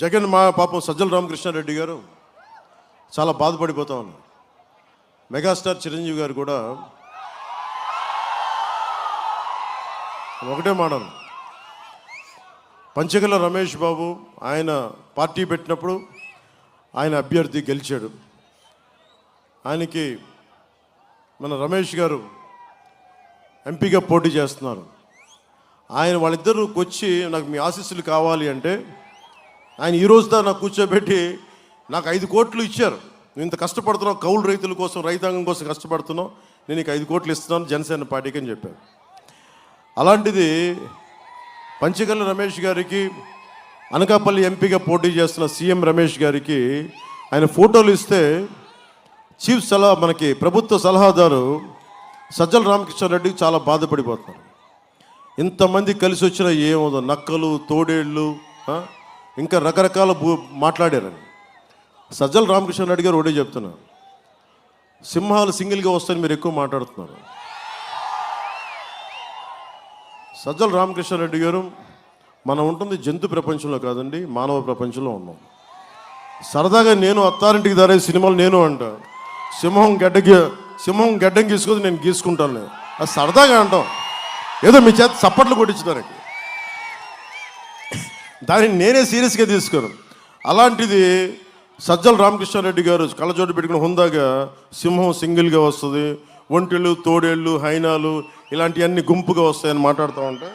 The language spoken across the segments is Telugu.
జగన్ మా పాపం సజ్జల రామకృష్ణారెడ్డి గారు చాలా బాధపడిపోతా ఉన్నారు. మెగాస్టార్ చిరంజీవి గారు కూడా ఒకటే మాటను పంచగల రమేష్ బాబు ఆయన పార్టీ పెట్టినప్పుడు ఆయన అభ్యర్థి గెలిచాడు. ఆయనకి మన రమేష్ గారు ఎంపీగా పోటీ చేస్తున్నారు. ఆయన వాళ్ళిద్దరూ వచ్చి నాకు మీ ఆశీస్సులు కావాలి అంటే ఆయన ఈ రోజు దాకా నాకు కూర్చోబెట్టి నాకు ఐదు కోట్లు ఇచ్చారు. నువ్వు ఇంత కష్టపడుతున్నావు కౌలు రైతుల కోసం రైతాంగం కోసం కష్టపడుతున్నావు నేను నీకు ఐదు కోట్లు ఇస్తున్నాను జనసేన పార్టీకి అని చెప్పాను అలాంటిది పంచగల్ల రమేష్ గారికి అనకాపల్లి ఎంపీగా పోటీ చేస్తున్న సీఎం రమేష్ గారికి ఆయన ఫోటోలు ఇస్తే చీఫ్ సలహా మనకి ప్రభుత్వ సలహాదారు సజ్జల రామకృష్ణారెడ్డికి చాలా బాధపడిపోతున్నారు. ఇంతమంది కలిసి వచ్చిన ఏమో నక్కలు తోడేళ్ళు ఇంకా రకరకాల భూ మాట్లాడారని. సజ్జల రామకృష్ణారెడ్డి గారు ఒకటే చెప్తున్నారు. సింహాలు సింగిల్గా వస్తాయని మీరు ఎక్కువ మాట్లాడుతున్నారు. సజ్జల రామకృష్ణారెడ్డి గారు మనం ఉంటుంది జంతు ప్రపంచంలో కాదండి మానవ ప్రపంచంలో ఉన్నాం. సరదాగా నేను అత్తారింటికి దారే సినిమాలు నేను అంట. సింహం గడ్డకి సింహం గడ్డం గీసుకొని నేను గీసుకుంటాను అది సరదాగా అంటాం. ఏదో మీ చేత చప్పట్లు కొట్టించడానికి దానిని నేనే సీరియస్గా తీసుకోను. అలాంటిది సజ్జల రామకృష్ణారెడ్డి గారు కళ్ళజోడు పెట్టుకుని హుందాగా సింహం సింగిల్గా వస్తుంది ఒంటెలు తోడేళ్ళు హైనాలు ఇలాంటివన్నీ గుంపుగా వస్తాయని మాట్లాడుతూ ఉంటే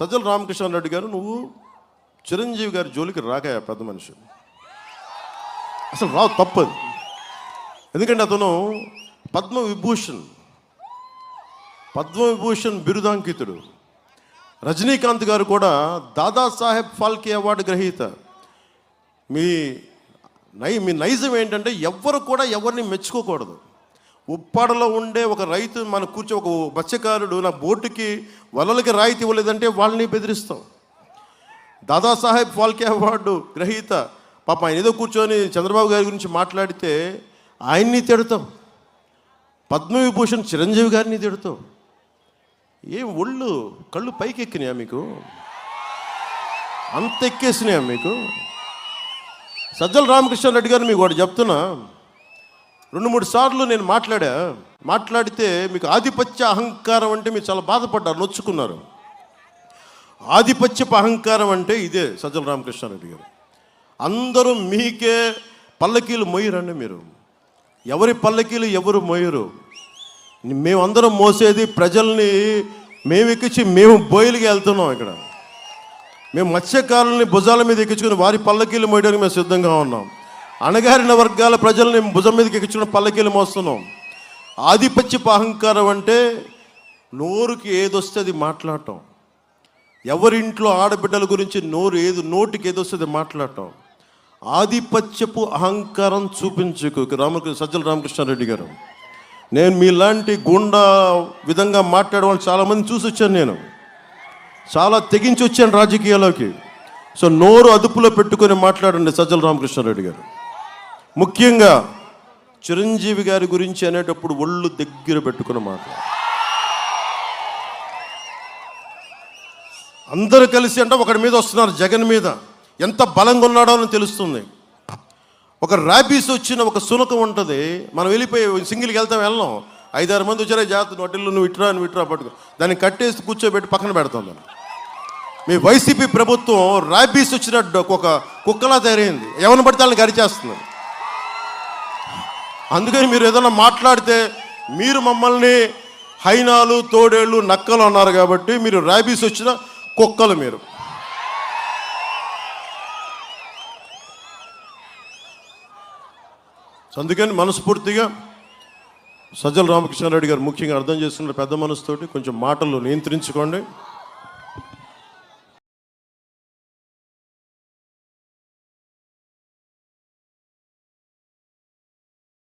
సజ్జల రామకృష్ణారెడ్డి గారు నువ్వు చిరంజీవి గారి జోలికి రాకాయ పెద్ద మనిషి. అసలు రావు తప్పదు. ఎందుకంటే అతను పద్మ విభూషణ్ పద్మ విభూషణ్ బిరుదాంకితుడు. రజనీకాంత్ గారు కూడా దాదాసాహెబ్ ఫాల్కే అవార్డు గ్రహీత. మీ నై మీ నైజం ఏంటంటే ఎవ్వరు కూడా ఎవరిని మెచ్చుకోకూడదు. ఉప్పాడలో ఉండే ఒక రైతు మన కూర్చో ఒక మత్స్యకారుడు నా బోటుకి వలలకి రాయితీ ఇవ్వలేదంటే వాళ్ళని బెదిరిస్తాం. దాదాసాహెబ్ ఫాల్కే అవార్డు గ్రహీత. పాప ఆయన ఏదో కూర్చొని చంద్రబాబు గారి గురించి మాట్లాడితే ఆయన్ని తిడతాం. పద్మవిభూషణ్ చిరంజీవి గారిని తిడతాం. ఏం ఒళ్ళు కళ్ళు పైకి ఎక్కినాయా మీకు? అంత ఎక్కేసినాయా మీకు? సజ్జల రామకృష్ణారెడ్డి గారు మీకు ఒకటి చెప్తున్నా. రెండు మూడు సార్లు నేను మాట్లాడా. మాట్లాడితే మీకు ఆధిపత్య అహంకారం అంటే మీరు చాలా బాధపడ్డారు నొచ్చుకున్నారు. ఆధిపత్యపు అహంకారం అంటే ఇదే సజ్జల రామకృష్ణారెడ్డి గారు. అందరూ మీకే పల్లకీలు మొయ్యరండి మీరు. ఎవరి పల్లకీలు ఎవరు మొయ్యరు? మేమందరం మోసేది ప్రజల్ని మేము ఎక్కించి మేము బోయిలకి వెళ్తున్నాం ఇక్కడ. మేము మత్స్యకారుల్ని భుజాల మీద ఎక్కించుకుని వారి పల్లకీలు మోయడానికి మేము సిద్ధంగా ఉన్నాం. అణగారిన వర్గాల ప్రజల్ని భుజం మీదకి ఎక్కించుకుని పల్లకీలు మోస్తున్నాం. ఆధిపత్యపు అహంకారం అంటే నోరుకి ఏదొస్తే అది మాట్లాడటం. ఎవరింట్లో ఆడబిడ్డల గురించి నోరు ఏది నోటికి ఏదొస్తుంది మాట్లాడటం. ఆధిపత్యపు అహంకారం చూపించుకు. రామకృష్ణ సజ్జల రామకృష్ణారెడ్డి గారు. నేను మీలాంటి గుండా విధంగా మాట్లాడవాళ్ళు చాలామంది చూసి వచ్చాను నేను. చాలా తెగించి వచ్చాను రాజకీయాల్లోకి. సో నోరు అదుపులో పెట్టుకొని మాట్లాడండి సజ్జల రామకృష్ణారెడ్డి గారు. ముఖ్యంగా చిరంజీవి గారి గురించి అనేటప్పుడు ఒళ్ళు దగ్గర పెట్టుకుని మాట్లాడు అందరూ కలిసి అంటే ఒకడి మీద వస్తున్నారు జగన్ మీద. ఎంత బలంగా ఉన్నాడో అని తెలుస్తుంది. ఒక ర్యాబీస్ వచ్చిన ఒక సునకం ఉంటుంది. మనం వెళ్ళిపోయి సింగిల్కి వెళ్తాం వెళ్ళాం. ఐదారు మంది వచ్చారా జాగ్రత్త నొట్టిల్లు నువ్వు ఇట్రా నువ్వు ఇట్రా పట్టుకో. దాన్ని కట్టేసి కూర్చోబెట్టి పక్కన పెడతాం దాన్ని. మీ వైసీపీ ప్రభుత్వం ర్యాబీస్ వచ్చిన ఒక కుక్కలా తయారైంది. ఎవరిని పడితే వాళ్ళని గరిచేస్తుంది. అందుకని మీరు ఏదైనా మాట్లాడితే మీరు మమ్మల్ని హైనాలు తోడేళ్ళు నక్కలు అన్నారు కాబట్టి మీరు ర్యాబీస్ వచ్చిన కుక్కలు మీరు. సో అందుకని మనస్ఫూర్తిగా సజ్జల రామకృష్ణారెడ్డి గారు ముఖ్యంగా అర్థం చేసుకున్న పెద్ద మనసుతోటి కొంచెం మాటలు నియంత్రించుకోండి.